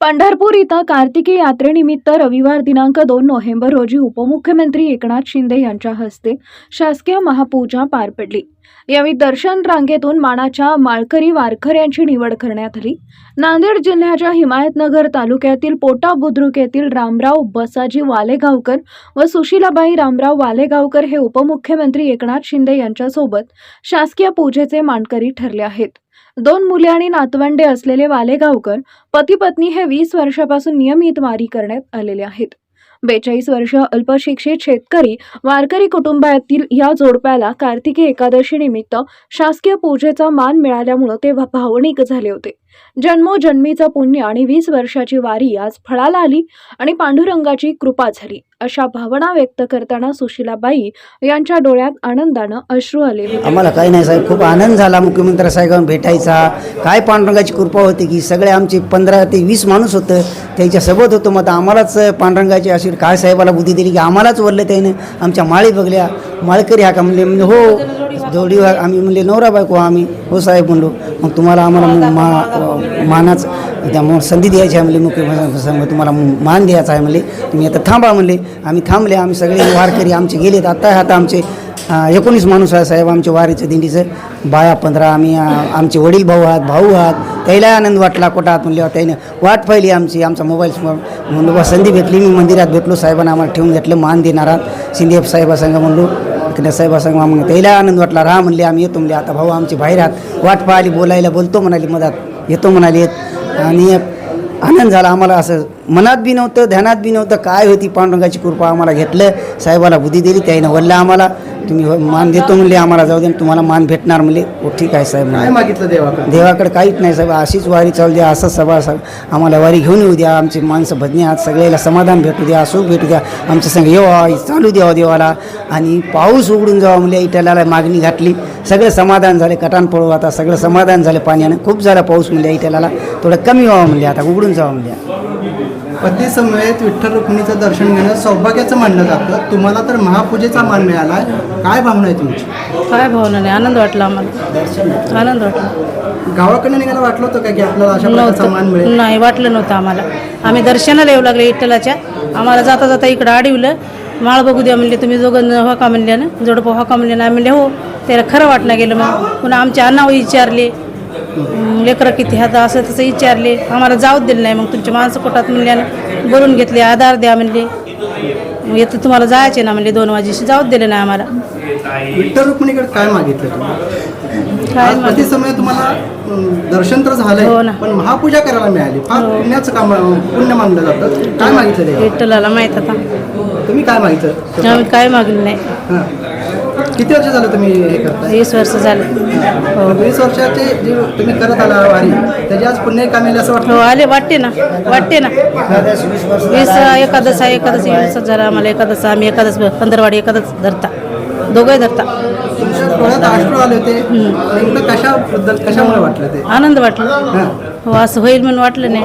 पंढरपूर इथं कार्तिकी यात्रेनिमित्त रविवार दिनांक दोन नोव्हेंबर रोजी उपमुख्यमंत्री एकनाथ शिंदे यांच्या हस्ते शासकीय महापूजा पार पडली. यावेळी दर्शन रांगेतून मानाच्या माळकरी वारकऱ्यांची निवड करण्यात आली. नांदेड जिल्ह्याच्या हिमायतनगर तालुक्यातील पोटा बुद्रुक येथील रामराव बसाजी वालेगावकर व सुशीलाबाई रामराव वालेगावकर हे उपमुख्यमंत्री एकनाथ शिंदे यांच्यासोबत शासकीय पूजेचे मानकरी ठरले आहेत. दोन मुले आणि नातवंडे असलेले वालेगावकर पती पत्नी हे वीस वर्षापासून नियमित वारी करण्यात आलेले आहेत. बेचाळीस वर्ष अल्पशिक्षित शेतकरी वारकरी कुटुंबातील या जोडप्याला कार्तिकी एकादशी निमित्त शासकीय पूजेचा मान मिळाल्यामुळे ते भावनिक झाले होते. जन्मोजन्मीचं पुण्य आणि वीस वर्षाची वारी आज फळाला आली आणि पांडुरंगाची कृपा झाली अशा भावना व्यक्त करताना सुशीलाबाई यांच्या डोळ्यात आनंदानं अश्रू आले आम्हाला काही नाही साहेब खूप आनंद झाला. मुख्यमंत्री साहेबांना भेटायचा काय पांडुरंगाची कृपा होती की सगळे आमचे पंधरा ते वीस माणूस होतं त्यांच्यासोबत होतो. मग आम्हालाच पांडुरंगाची अशी काय साहेबाला बुद्धी दिली की आम्हालाच वरलं त्याने आमच्या माळी बघल्या. माळकरी हा का म्हणजे हो जोडी आम्ही म्हणले नवरा बायको आम्ही. हो साहेब म्हणलो. मग तुम्हाला आम्हाला मग मा मानाचं त्यामुळे संधी द्यायची आहे म्हणले मुख्यमंत्री तुम्हाला मान द्यायचा आहे म्हणले. तुम्ही आता थांबा म्हणले. आम्ही थांबले आम्ही सगळे वारकरी आमचे गेलेत. आता आता आमचे एकोणीस माणूस आहे साहेब आमच्या वारीचं दिंडीचं. बाया पंधरा आम्ही आमचे वडील भाऊ आहात भाऊ आहात. त्याला आनंद वाटला कोटा आहात म्हणले त्याने वाट पाहिली आमची आमचा मोबाईल म्हणलो बा संधी भेटली मी मंदिरात भेटलो साहेबांना आम्हाला ठेवून घेतलं मान देणार. आहात शिंदे साहेबासंग म्हणलो. त्या साहेबासंग मग त्याला आनंद वाटला राहा म्हणले आम्ही येतो म्हणले आता भाऊ आमची बाहेर आहात वाट पाहिली बोलायला बोलतो म्हणाली मधात येतो म्हणाले. आणि आनंद झाला आम्हाला असं मनात बी नव्हतं ध्यानात बी नव्हतं काय होती पांडुरंगाची कृपा आम्हाला घेतलं साहेबाला बुद्धी दिली त्याने वल्ला आम्हाला. तुम्ही हो- मान देतो म्हणले आम्हाला जाऊ दे तुम्हाला मान भेटणार म्हणले. हो ठीक आहे साहेब काय म्हणाले. मागितलं देवाकडे? देवाकडे काहीच नाही साहेब अशीच वारी चालू द्या असंच सभा सा- आम्हाला वारी घेऊन येऊ द्या आमची माणसं भजनी आहात सगळ्याला समाधान भेटू द्या सुख भेटू द्या. आमच्या संग येवा चालू द्यावा देवाला. आणि पाऊस उघडून जावा म्हणजे इटल्याला मागणी घातली. सगळं समाधान झाले कटान पळू आता सगळं समाधान झालं पाण्यानं. खूप झाला पाऊस म्हणजे इटल्याला. थोडं कमी व्हावं म्हणजे आता उघडून जावं म्हणजे पती समेत विठ्ठल रुक्मिणीचं दर्शन घेणं सौभाग्याचं मानलं जातं. तुम्हाला तर महापूजेचा मान मिळाला काय भावना आहे तुमची? काय भावना नाही आनंद वाटला आम्हाला. आनंद वाटला. गावाकडनं निघायला वाटलं होतं का की आपल्याला अशा प्रकारचा मान मिळेल? नव्हतं नाही वाटलं नव्हतं आम्हाला. आम्ही दर्शनाला येऊ लागले विठ्ठलाच्या आम्हाला जाता जाता इकडं अडवलं माळ बघू द्या म्हणले तुम्ही दोघं हो का म्हणले ना जोडपं हो का म्हणले ना म्हणले हो त्याला खरं वाटणं गेलं मग. पुन्हा आमच्या अण्णावर विचारले. अं, लेकरं किती हात असं तसं विचारले. आम्हाला जाऊच दिलं नाही मग तुमच्या माणसं पोटात म्हणल्यानं बोलून घेतले आधार द्या म्हणले. मग येतं तुम्हाला जायचे ना म्हणले दोन वाजेशी जाऊच दिलं नाही आम्हाला. विठ्ठल रुक्मिणीकडे काय मागितलं? तुम्ही काय आज तुम्हाला अं, दर्शन तर हो झालंय ना. पण महापूजा करायला मिळाली. फार पुण्याचं काम पुण्य मानलं जातं. काय मागितलं विठ्ठलाला माहीत आता. तुम्ही काय मागितलं? आम्ही काय मागलं नाही. हां. किती वर्ष झालं तुम्ही हे करताय? वीस वर्ष झालं. हो. वीस वर्षाचे जे तुम्ही करत आला वारी त्याची आज पुण्य कामेल असं हो वाटतं आले वाटते ना वाटते ना. वीस एकादश आहे एकादश वीस झाला आम्हाला एकादश आम्ही एकादश पंधरवाडी एकादश धरता. दोघंही धरता. तुमच्या डोळ्यात अश्रू आले होते? नेमकं कशाबद्दल कशामुळे वाटलं ते? आनंद वाटला. हां. हो असं होईल म्हणून वाटलं नाही.